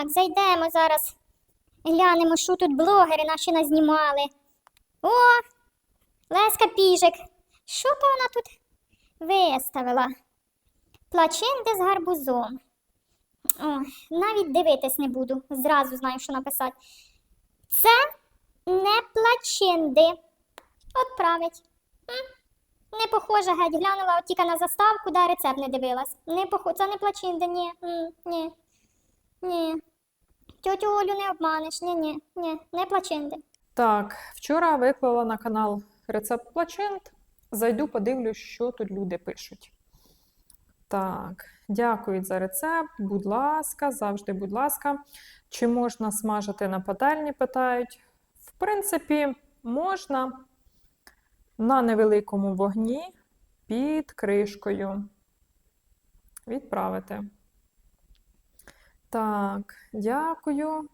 Так, зайдемо зараз. Глянемо, що тут блогери наші назнімали. О, Леська Піжик. Що то вона тут виставила? Плачинди з гарбузом. О, навіть дивитись не буду. Зразу знаю, що написати. Це не плачинди. Отправить. М, Не похоже, геть. Глянула от тільки на заставку, да рецепт не дивилась. Не похоже, це не плачинди, ні. Ні. Ні. Тьотю Олю не обманеш. Ні, ні, ні, не плачинди. Так, вчора виклала на канал рецепт плачинт. Зайду, подивлюсь, що тут люди пишуть. Так, дякують за рецепт. Будь ласка, завжди, будь ласка. Чи можна смажити на пательні? Питають. В принципі, можна на невеликому вогні під кришкою. Відправити. Так, дякую.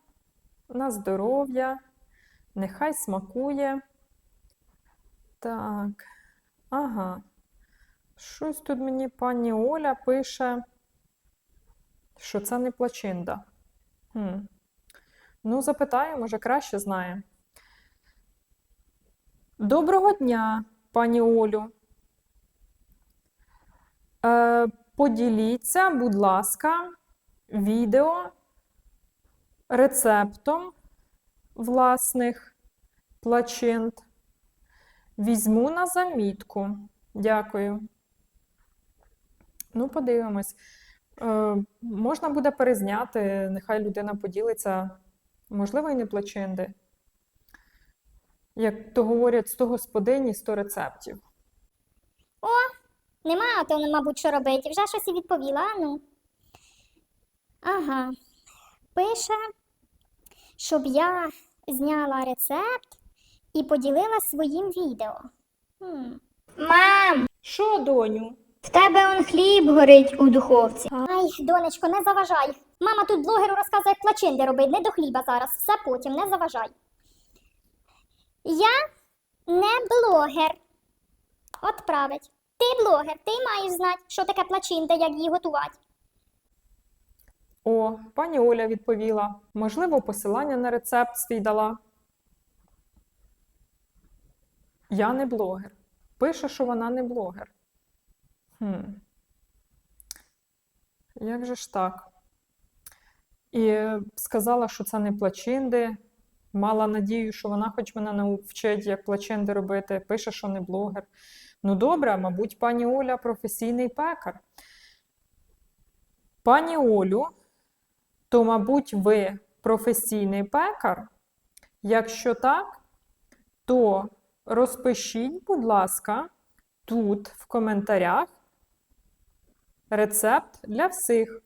На здоров'я. Нехай смакує. Так. Ага. Щось тут мені пані Оля пише, що це не плачинда. Хм. Ну, запитаю, може, краще знає. Доброго дня, пані Олю. Е, поділіться, будь ласка, відео рецептом власних плачинт. Візьму на замітку. Дякую. Ну, подивимось. Е, можна буде перезняти, нехай людина поділиться, можливо, і не плачинди. Як то говорять, 100 господині, 100 рецептів. О, Нема, а то, мабуть, що робити. Вже щось і відповіла, ну. Ага. Пише, щоб я зняла рецепт і поділила своїм відео. Хм. Мам, Що, доню? в тебе он хліб горить у духовці. Ай, донечко, не заважай. Мама тут блогеру розказує, як плачинди робить, не до хліба зараз, все потім, не заважай. Я не блогер. Отправить. Ти блогер, ти маєш знати, що таке плачинда, як її готувати. О, пані Оля відповіла. Можливо, посилання на рецепт свій дала. Я не блогер. Пише, що вона не блогер. Хм. Як же ж так? І сказала, що це не плачинди. Мала надію, що вона хоч мене навчить, як плачинди робити. Пише, що не блогер. Ну, добре, мабуть, пані Оля професійний пекар. Пані Олю, то, мабуть, ви професійний пекар? Якщо так, то розпишіть, будь ласка, тут в коментарях рецепт для всіх.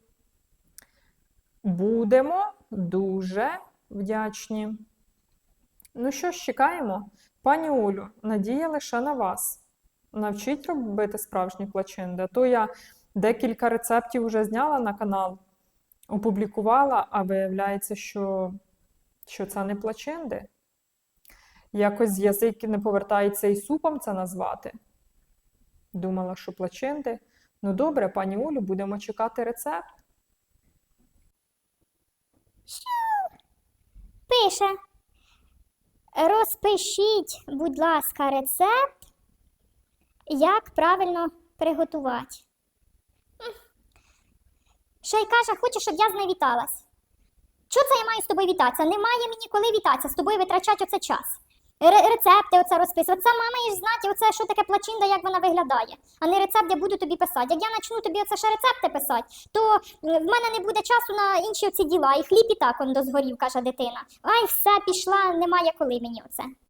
Будемо дуже вдячні. Ну що ж, чекаємо? Пані Олю, надія лише на вас. Навчіть робити справжні плачинди. То я декілька рецептів вже зняла на канал, опублікувала, а виявляється, що, що це не плачинди. Якось язик не повертається і супом це назвати. Думала, що плачинди. Ну добре, пані Олю, будемо чекати рецепт. Пише. Розпишіть, будь ласка, рецепт, як правильно приготувати. Ще й каже, хоче, щоб я з нею віталась. Чого це я маю з тобою вітатися? Немає мені коли вітатися, з тобою витрачати оце час. Ре- рецепти оце розписувати. Це мама і знати, оце що таке плачинда, як вона виглядає, а не рецепт, я буду тобі писати. Як я почну тобі оце ще рецепти писати, то в мене не буде часу на інші оці діла. І хліб і так он дозгорів, каже дитина. Ай, все, пішла, немає коли мені оце.